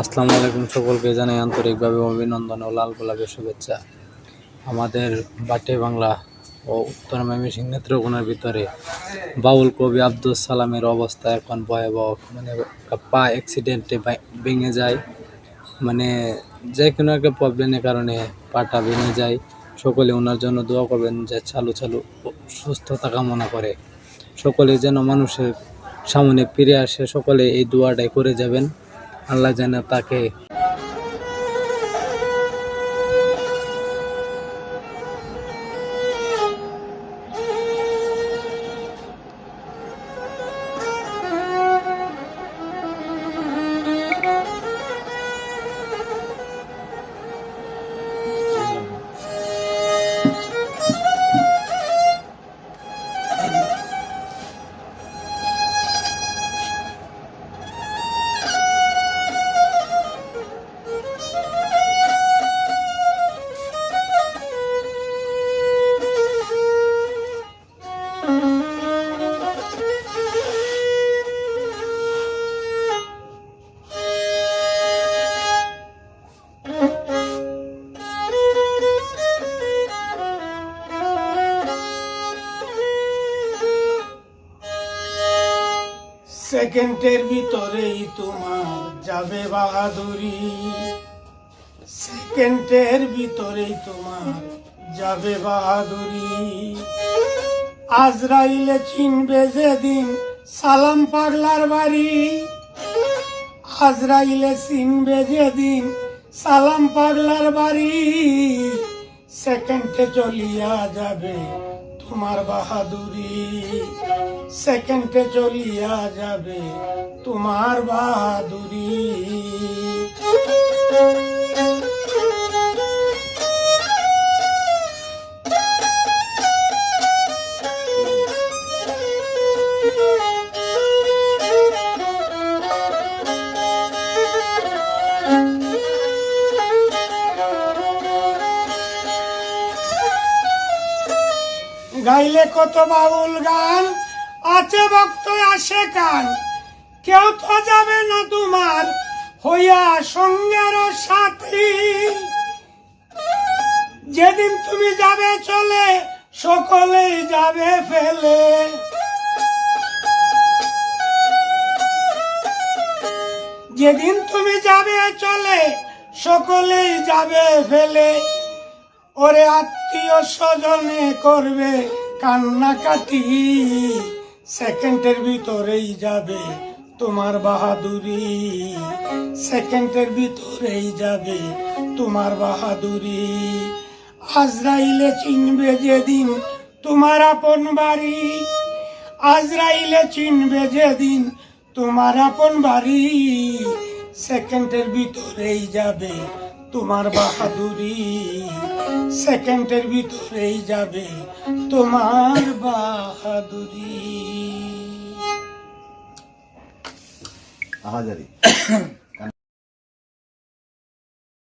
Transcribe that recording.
আসসালামু আলাইকুম সকলকে জানাই আন্তরিকভাবে অভিনন্দন ও লাল গোলাপের শুভেচ্ছা। আমাদের বাটে বাংলা ও উত্তর ময়মনসিংহ নেত্রকোনার ভিতরে বাউল কবি আব্দুল সালামের অবস্থা এখন ভয়াবহ। মানে পা অ্যাক্সিডেন্টে ভেঙে যায়। মানে যে কোনো একটা প্রবলেমের কারণে পাটা ভেঙে যায়। সকলে ওনার জন্য দোয়া করবেন যে চালু চালু সুস্থতা কামনা করে। সকলে যেন মানুষের সামনে ফিরে আসে। সকলে এই দোয়াটাই করে যাবেন। আল্লাহ যেন তাকে সেকেন্ডের ভিতরেই তোমার যাবে বাহাদুরি। সেকেন্ডের ভিতরেই তোমার যাবে বাহাদুরি। আজরাইলে চিনবে যেদিন সালাম পাগলার বাড়ি। আজরাইলে চিনবে যেদিন সালাম পাগলার বাড়ি। সেকেন্ডে চলিয়া যাবে তোমার বাহাদুরি। সেকেন্ডে চলিয়া যাবে তোমার বাহাদুরি। গাইলে কত বাউল গান? আছে ভক্ত আসে কান কেউ তো যাবে না তোমার, হইয়া সঙ্গের সাথী। যেদিন তুমি যাবে চলে, সকলেই যাবে ফেলে। যেদিন তুমি যাবে চলে, সকলেই যাবে ফেলে। ওরে আত্মীয় স্বজনে করবে কান্নাকাটি। সেকেন্ডের ভিতরেই যাবে তোমার বাহাদুরি। সেকেন্ডের ভিতরেই যাবে তোমার বাহাদুরি। আজরাইলে চিনবে যেদিন তোমার আপন বাড়ি। আজরাইলে চিনবে যেদিন তোমার আপন বাড়ি। সেকেন্ডের ভিতরেই যাবে তোমার বাহাদুরি। সেকেন্ডের ভিতরেই যাবে তোমার বাহাদুরি। আহাজারি।